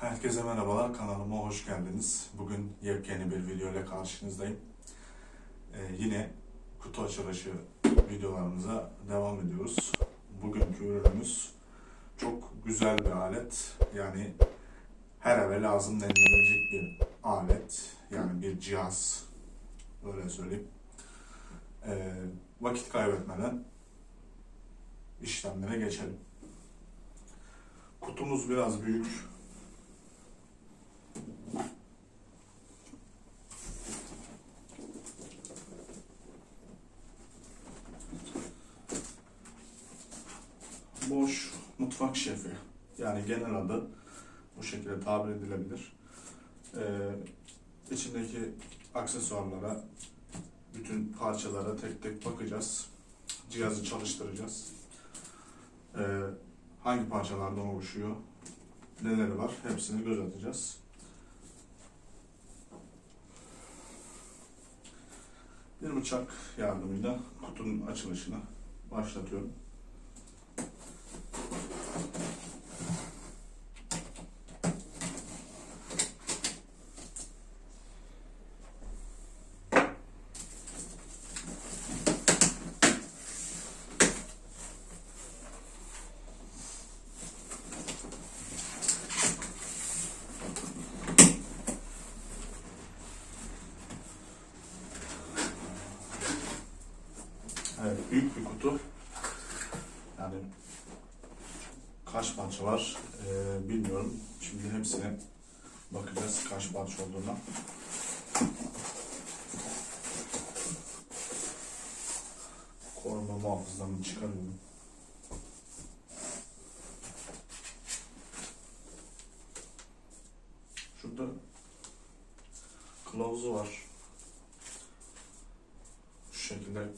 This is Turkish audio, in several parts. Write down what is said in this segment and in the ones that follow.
Herkese merhabalar, kanalıma hoş geldiniz. Bugün yepyeni bir video ile karşınızdayım. Ee, yine kutu açılışı videolarımıza devam ediyoruz. Bugünkü ürünümüz çok güzel bir alet. Yani her eve lazım denilebilecek bir alet. Yani bir cihaz. Öyle söyleyeyim. Ee, vakit kaybetmeden işlemlere geçelim. Kutumuz biraz büyük. Boş mutfak şefi. Yani genel adı bu şekilde tabir edilebilir. Ee, içindeki aksesuarlara, bütün parçalara tek tek bakacağız. Cihazı çalıştıracağız. Ee, hangi parçalardan oluşuyor, neleri var hepsini göz atacağız. Bir bıçak yardımıyla kutunun açılışını başlatıyorum. Evet, kutu. Yani kaç parça var ee, bilmiyorum. Şimdi hepsine bakacağız kaç parça olduğuna. Koruma muhafızlarını çıkarıyorum. Şurada kılavuzu var. Şu şekilde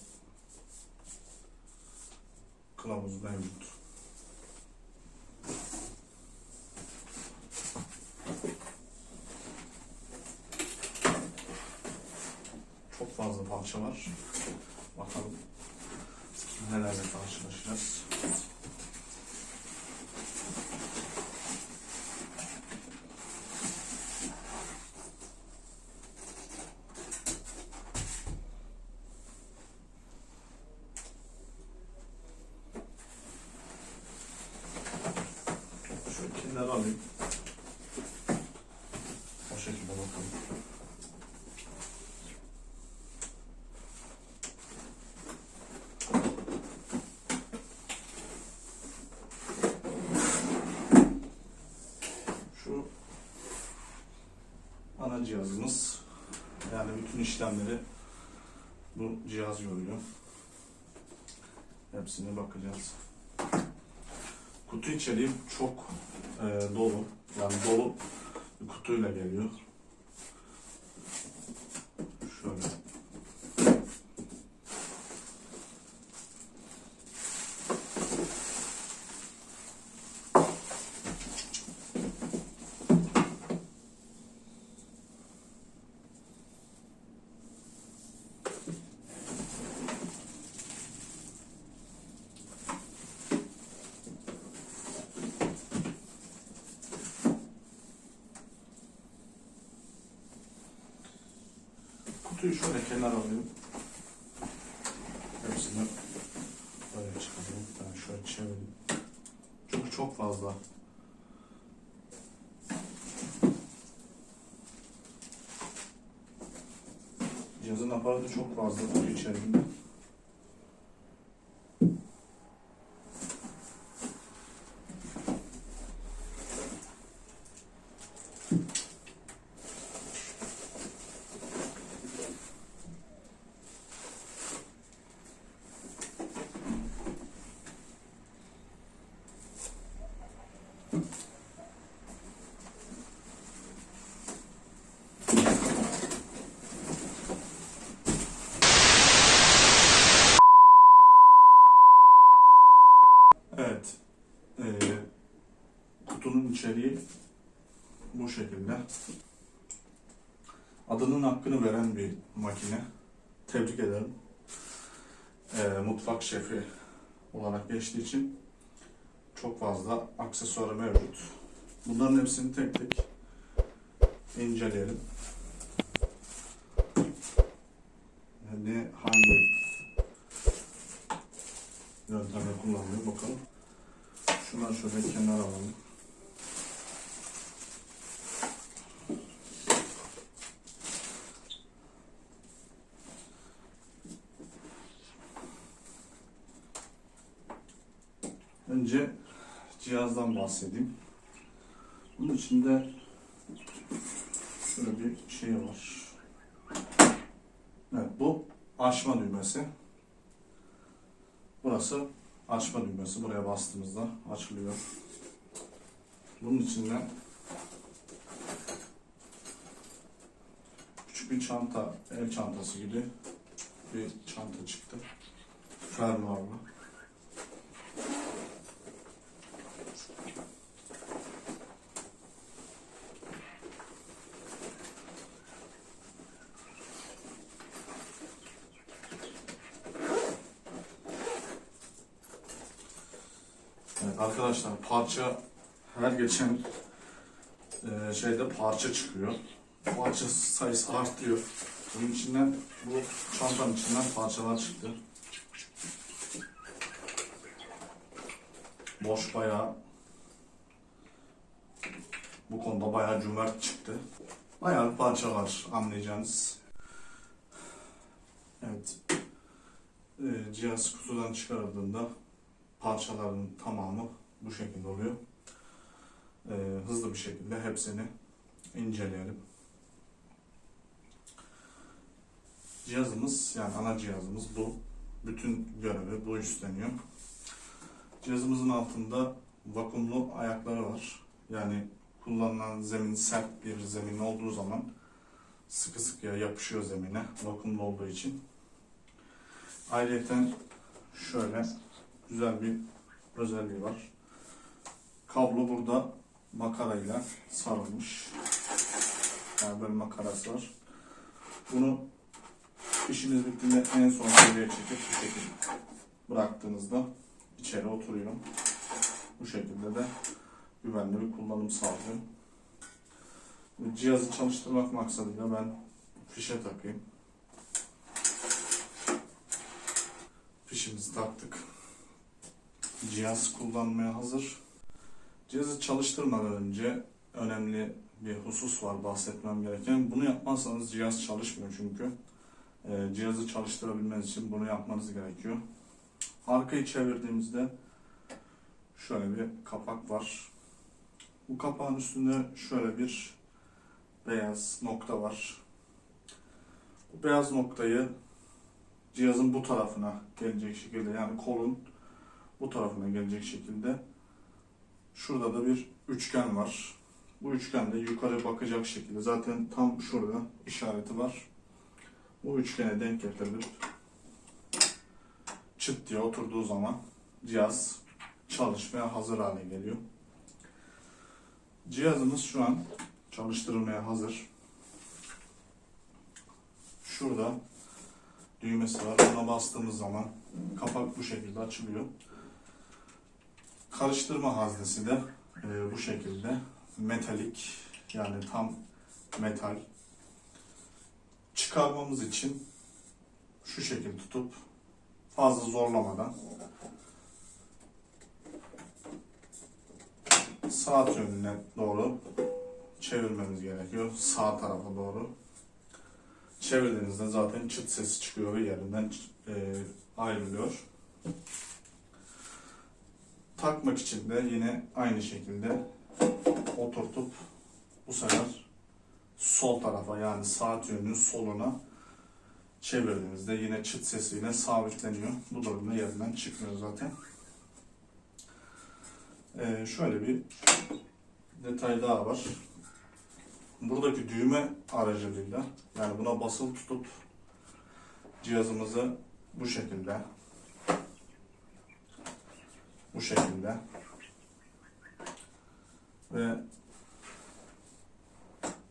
kılavuz mevcut. Parça var. Bakalım nelerle karşılaşacağız. Şöyle kenara alayım. O şekilde bakalım. Şu ana cihazımız. Yani bütün işlemleri bu cihaz görüyor. Hepsine bakacağız. Kutu içeriği çok e, dolu. Yani dolu bir kutuyla geliyor. Şöyle. Kutuyu şöyle kenara alayım. Hepsini böyle çıkarayım. Ben şöyle çevireyim. Çünkü çok fazla. Cihazın aparatı çok fazla kutu içerisinde. Evet. Ee, kutunun içeriği bu şekilde. Adının hakkını veren bir makine. Tebrik ederim. Ee, mutfak şefi olarak geçtiği için çok fazla aksesuarı mevcut. Bunların hepsini tek tek inceleyelim. Yani hangi yöntemle kullanılıyor bakalım. Şunları şöyle kenara alalım. Önce cihazdan bahsedeyim. Bunun içinde şöyle bir şey var. Evet bu açma düğmesi. Burası açma düğmesi. Buraya bastığımızda açılıyor. Bunun içinden küçük bir çanta, el çantası gibi bir çanta çıktı. Fermuarlı. Arkadaşlar parça her geçen e, şeyde parça çıkıyor. Parça sayısı artıyor. Bunun içinden bu çantanın içinden parçalar çıktı. Boş bayağı bu konuda bayağı cömert çıktı. Bayağı bir parça var anlayacağınız. Evet. E, cihaz kutudan çıkarıldığında parçaların tamamı bu şekilde oluyor. Ee, hızlı bir şekilde hepsini inceleyelim. Cihazımız yani ana cihazımız bu. Bütün görevi bu üstleniyor. Cihazımızın altında vakumlu ayakları var. Yani kullanılan zemin sert bir zemin olduğu zaman sıkı sıkıya yapışıyor zemine vakumlu olduğu için. Ayrıca şöyle güzel bir özelliği var. Kablo burada makarayla sarılmış. Yani böyle makarası var. Bunu işiniz bittiğinde en son seviyeye çekip bu şekilde bıraktığınızda içeri oturuyor. Bu şekilde de güvenli bir kullanım sağlıyor. Cihazı çalıştırmak maksadıyla ben fişe takayım. Fişimizi taktık cihaz kullanmaya hazır. Cihazı çalıştırmadan önce önemli bir husus var bahsetmem gereken. Bunu yapmazsanız cihaz çalışmıyor çünkü. Ee, cihazı çalıştırabilmeniz için bunu yapmanız gerekiyor. Arkayı çevirdiğimizde şöyle bir kapak var. Bu kapağın üstünde şöyle bir beyaz nokta var. Bu beyaz noktayı cihazın bu tarafına gelecek şekilde yani kolun bu tarafına gelecek şekilde şurada da bir üçgen var. Bu üçgen de yukarı bakacak şekilde zaten tam şurada işareti var. Bu üçgene denk getirilip çıt diye oturduğu zaman cihaz çalışmaya hazır hale geliyor. Cihazımız şu an çalıştırılmaya hazır. Şurada düğmesi var. Buna bastığımız zaman kapak bu şekilde açılıyor. Karıştırma haznesi de e, bu şekilde metalik yani tam metal çıkarmamız için şu şekilde tutup fazla zorlamadan saat yönüne doğru çevirmemiz gerekiyor. Sağ tarafa doğru. Çevirdiğinizde zaten çıt sesi çıkıyor ve yerinden e, ayrılıyor. Takmak için de yine aynı şekilde oturtup bu sefer sol tarafa yani saat yönünün soluna çevirdiğinizde yine çıt sesiyle sabitleniyor. Bu durumda yerinden çıkmıyor zaten. Ee, şöyle bir detay daha var. Buradaki düğme aracılığıyla yani buna basılı tutup cihazımızı bu şekilde bu şekilde ve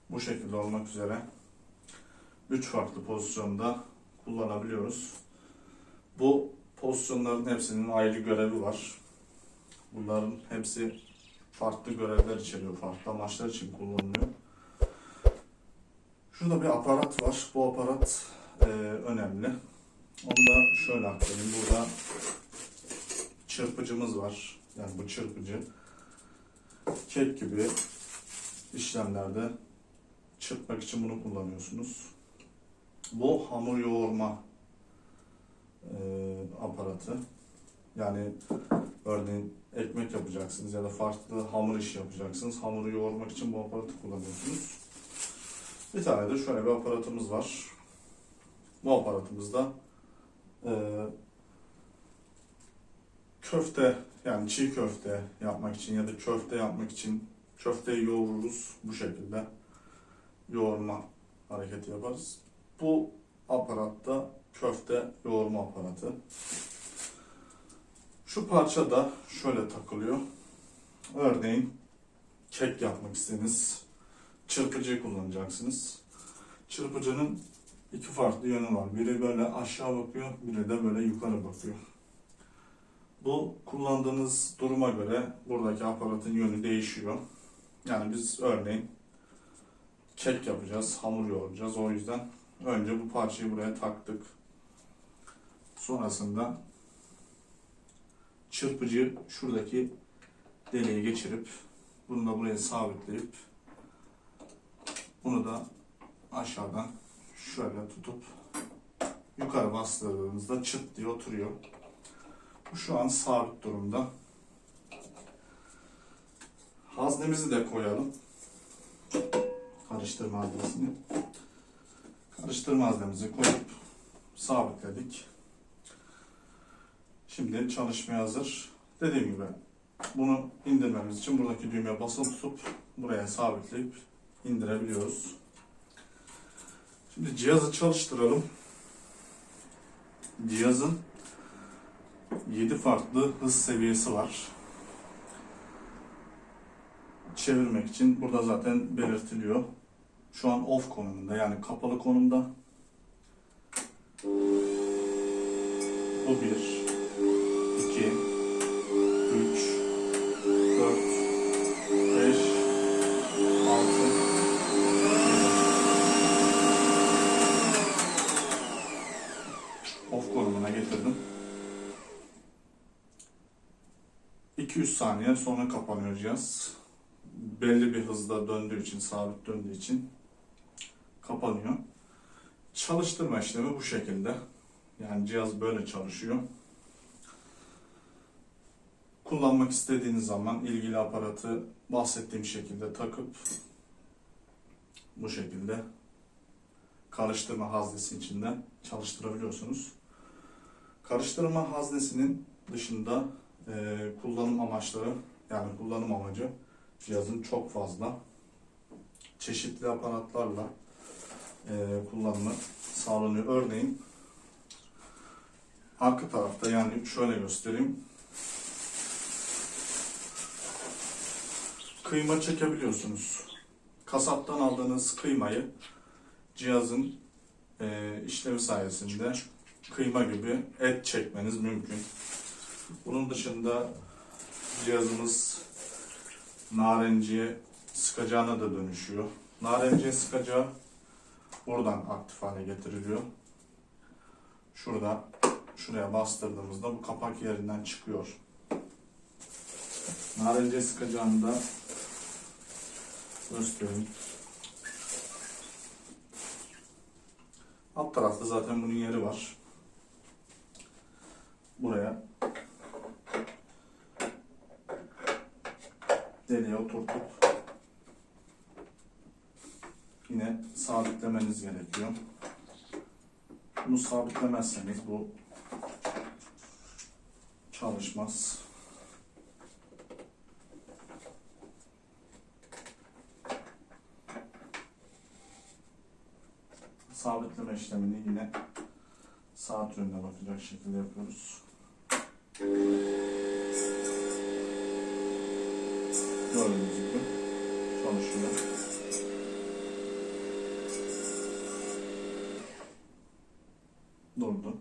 bu şekilde olmak üzere üç farklı pozisyonda kullanabiliyoruz. Bu pozisyonların hepsinin ayrı görevi var. Bunların hepsi farklı görevler içeriyor, farklı amaçlar için kullanılıyor. Şurada bir aparat var. Bu aparat e, önemli. Onu da şöyle aktarayım. Burada çırpıcımız var. Yani bu çırpıcı kek gibi işlemlerde çırpmak için bunu kullanıyorsunuz. Bu hamur yoğurma e, aparatı. Yani örneğin ekmek yapacaksınız ya da farklı hamur işi yapacaksınız. Hamuru yoğurmak için bu aparatı kullanıyorsunuz. Bir tane de şöyle bir aparatımız var. Bu aparatımızda e, köfte yani çiğ köfte yapmak için ya da köfte yapmak için köfteyi yoğururuz bu şekilde yoğurma hareketi yaparız. Bu aparatta köfte yoğurma aparatı. Şu parça da şöyle takılıyor. Örneğin kek yapmak istediniz. Çırpıcıyı kullanacaksınız. Çırpıcının iki farklı yönü var. Biri böyle aşağı bakıyor, biri de böyle yukarı bakıyor. Bu kullandığınız duruma göre buradaki aparatın yönü değişiyor. Yani biz örneğin kek yapacağız, hamur yoğuracağız. O yüzden önce bu parçayı buraya taktık. Sonrasında çırpıcı şuradaki deliğe geçirip bunu da buraya sabitleyip bunu da aşağıdan şöyle tutup yukarı bastırdığımızda çıt diye oturuyor. Bu şu an sabit durumda. Haznemizi de koyalım. Karıştırma haznesini. Karıştırma haznemizi koyup sabitledik. Şimdi çalışmaya hazır. Dediğim gibi bunu indirmemiz için buradaki düğmeye basılı tutup buraya sabitleyip indirebiliyoruz. Şimdi cihazı çalıştıralım. Cihazın 7 farklı hız seviyesi var. Çevirmek için burada zaten belirtiliyor. Şu an off konumunda yani kapalı konumda. Bu 1 2 2-3 saniye sonra kapanıyor cihaz. Belli bir hızda döndüğü için, sabit döndüğü için kapanıyor. Çalıştırma işlemi bu şekilde. Yani cihaz böyle çalışıyor. Kullanmak istediğiniz zaman ilgili aparatı bahsettiğim şekilde takıp bu şekilde karıştırma haznesi içinde çalıştırabiliyorsunuz. Karıştırma haznesinin dışında e, kullanım amaçları yani kullanım amacı cihazın çok fazla çeşitli aparatlarla e, kullanımı sağlanıyor. Örneğin arka tarafta yani şöyle göstereyim. Kıyma çekebiliyorsunuz. Kasaptan aldığınız kıymayı cihazın e, işlevi sayesinde kıyma gibi et çekmeniz mümkün. Bunun dışında cihazımız narenciye sıkacağına da dönüşüyor. Narenciye sıkacağı buradan aktif hale getiriliyor. Şurada şuraya bastırdığımızda bu kapak yerinden çıkıyor. Narenciye sıkacağını da göstereyim. Alt tarafta zaten bunun yeri var. Buraya deliğe oturtup yine sabitlemeniz gerekiyor. Bunu sabitlemezseniz bu çalışmaz. Sabitleme işlemini yine saat yönüne bakacak şekilde yapıyoruz. Gördüğünüz gibi çalışıyor. Durdu.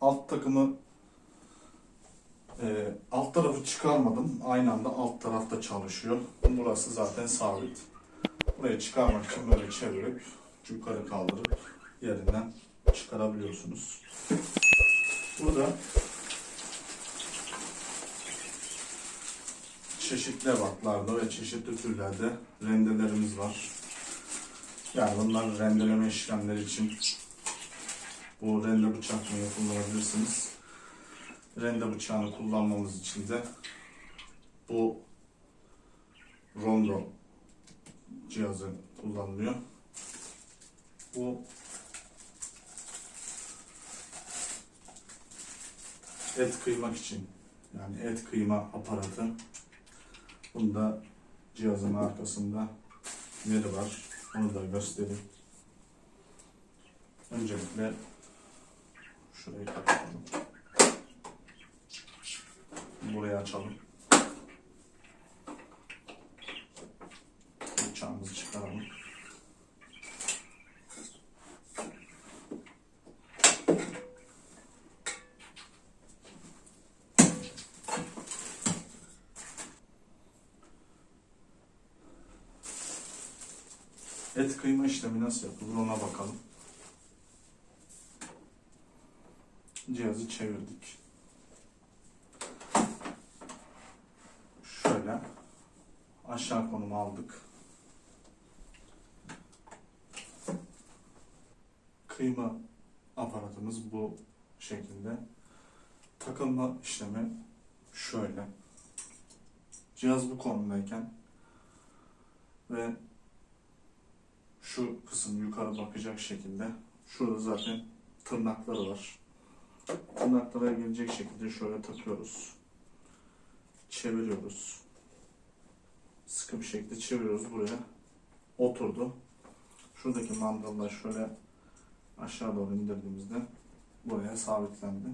Alt takımı e, alt tarafı çıkar. çıkarmadım. Aynı anda alt tarafta çalışıyor. Burası zaten sabit. Burayı çıkarmak için böyle çevirip yukarı kaldırıp yerinden çıkarabiliyorsunuz. Burada çeşitli ebatlarda ve çeşitli türlerde rendelerimiz var. Yani bunlar rendeleme işlemleri için bu rende bıçaklarını kullanabilirsiniz. Rende bıçağını kullanmamız için de bu rondo cihazı kullanılıyor. Bu et kıymak için yani et kıyma aparatı. Bunda cihazın arkasında yeri var. Onu da göstereyim. Öncelikle şurayı kapatalım. Burayı açalım. Bıçağımızı çıkaralım. Et kıyma işlemi nasıl yapılır ona bakalım. Cihazı çevirdik. Şöyle aşağı konumu aldık. Kıyma aparatımız bu şekilde. Takılma işlemi şöyle. Cihaz bu konumdayken ve şu kısım yukarı bakacak şekilde şurada zaten tırnakları var. Tırnaklara gelecek şekilde şöyle takıyoruz. Çeviriyoruz. Sıkı bir şekilde çeviriyoruz buraya. Oturdu. Şuradaki mandalla şöyle aşağı doğru indirdiğimizde buraya sabitlendi.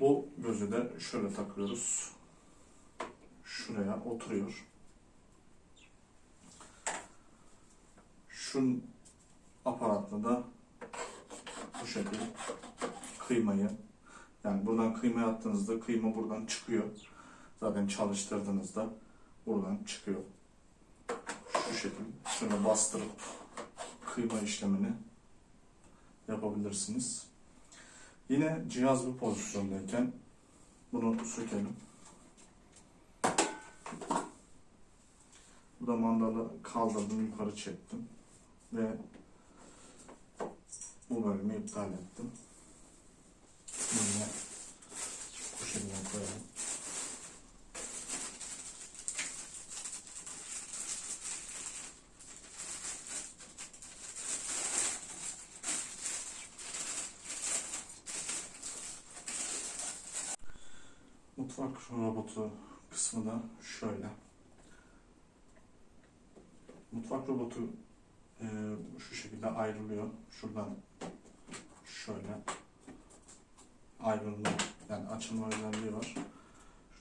Bu gözü de şöyle takıyoruz. Şuraya oturuyor. Şun aparatla da bu şekilde kıymayı yani buradan kıyma attığınızda kıyma buradan çıkıyor. Zaten çalıştırdığınızda buradan çıkıyor. Şu şekilde şöyle bastırıp kıyma işlemini yapabilirsiniz. Yine cihaz bu pozisyondayken bunu sökelim. Bu da mandalı kaldırdım, yukarı çektim ve bu bölümü iptal ettim. Yine şekilde koyalım. Mutfak robotu kısmı da şöyle. Mutfak robotu e, şu şekilde ayrılıyor. Şuradan şöyle ayrılma yani açılma özelliği var.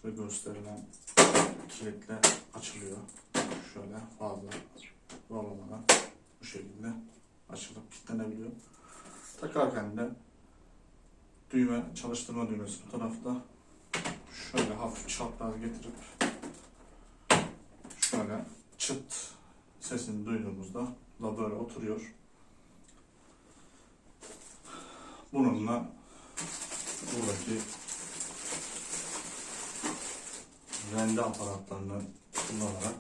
Şurada gösterilen kilitle açılıyor. Şöyle fazla zorlamadan bu şekilde açılıp kilitlenebiliyor. Takarken de düğme, çalıştırma düğmesi bu tarafta. Şöyle hafif çapraz getirip şöyle çıt sesini duyduğumuzda da böyle oturuyor. Bununla buradaki rende aparatlarını kullanarak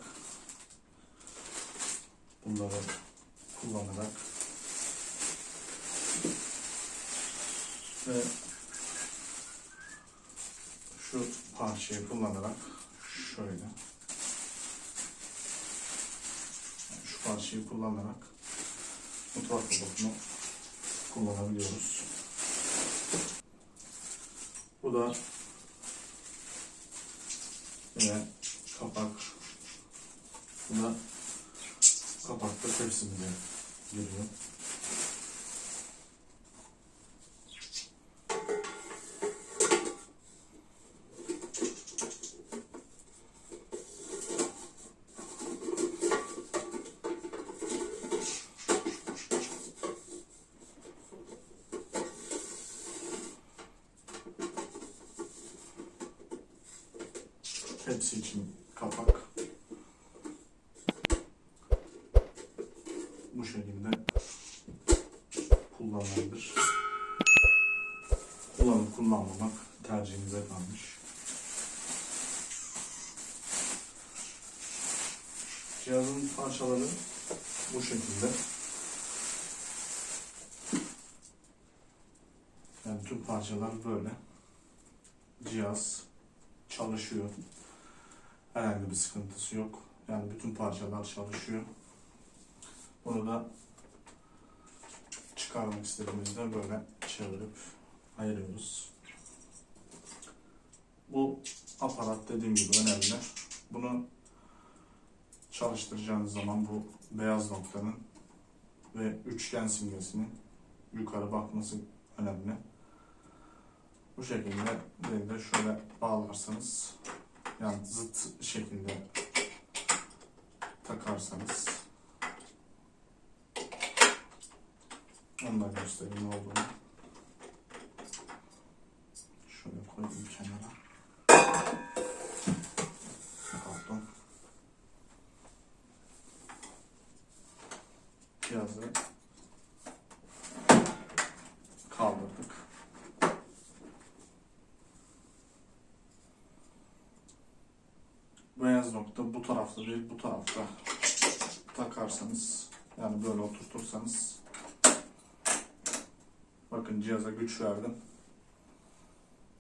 bunları kullanarak ve şu parçayı kullanarak şöyle şu parçayı kullanarak mutfak robotunu kullanabiliyoruz. Bu da yine kapak. Bu da kapakta tepsimize giriyor. Kullanıp kullanmamak tercihinize kalmış. Cihazın parçaları bu şekilde. Yani tüm parçalar böyle. Cihaz çalışıyor. Herhangi bir sıkıntısı yok. Yani bütün parçalar çalışıyor. Bunu da çıkarmak istediğimizde böyle çevirip ayırıyoruz. Bu aparat dediğim gibi önemli. Bunu çalıştıracağınız zaman bu beyaz noktanın ve üçgen simgesinin yukarı bakması önemli. Bu şekilde bir de şöyle bağlarsanız yani zıt şekilde takarsanız onu da göstereyim ne olduğunu. Şöyle koyayım kenara. Pardon. Cihazı kaldırdık. Beyaz nokta bu tarafta değil bu tarafta takarsanız yani böyle oturtursanız bakın cihaza güç verdim.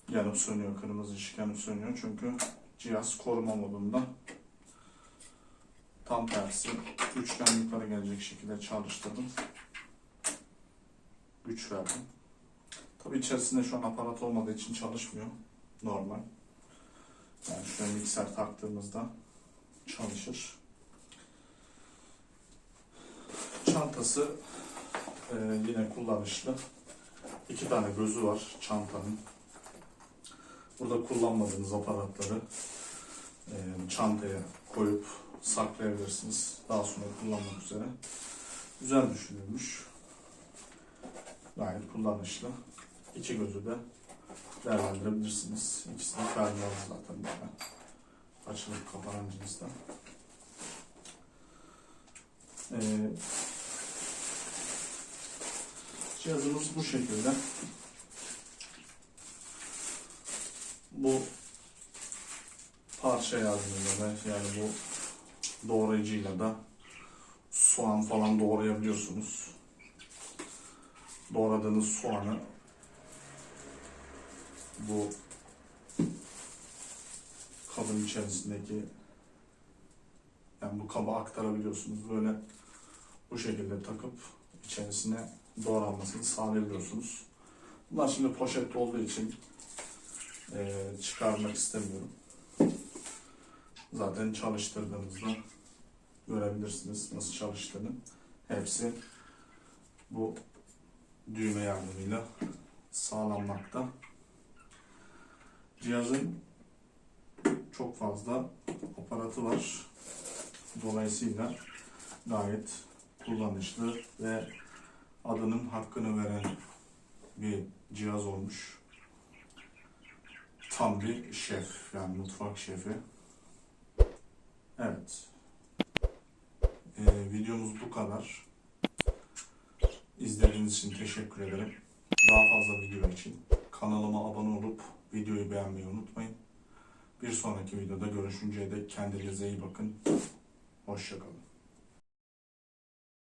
Yanıp sönüyor kırmızı ışık yanıp sönüyor çünkü cihaz koruma modunda. Tam tersi üçgen yukarı gelecek şekilde çalıştırdım. Güç verdim. Tabi içerisinde şu an aparat olmadığı için çalışmıyor. Normal. Yani şöyle mikser taktığımızda çalışır. Çantası e, yine kullanışlı. İki tane gözü var çantanın. Burada kullanmadığınız aparatları e, çantaya koyup saklayabilirsiniz. Daha sonra kullanmak üzere. Güzel düşünülmüş. Gayet kullanışlı. İki gözü de değerlendirebilirsiniz. İkisi de fermuarlı zaten böyle. Açılıp kapanan cinsten. Ee, cihazımız bu şekilde. Bu parça yardımıyla da yani bu doğrayıcıyla da soğan falan doğrayabiliyorsunuz. Doğradığınız soğanı bu kabın içerisindeki yani bu kaba aktarabiliyorsunuz. Böyle bu şekilde takıp içerisine doğranmasını sağlayabiliyorsunuz. Bunlar şimdi poşet olduğu için eee, çıkarmak istemiyorum. Zaten çalıştırdığınızda görebilirsiniz nasıl çalıştığını. Hepsi bu düğme yardımıyla sağlanmakta. Cihazın çok fazla aparatı var. Dolayısıyla gayet kullanışlı ve adının hakkını veren bir cihaz olmuş. Tam bir şef yani mutfak şefi. Evet. Ee, videomuz bu kadar. İzlediğiniz için teşekkür ederim. Daha fazla video için kanalıma abone olup videoyu beğenmeyi unutmayın. Bir sonraki videoda görüşünceye dek kendinize iyi bakın. Hoşçakalın.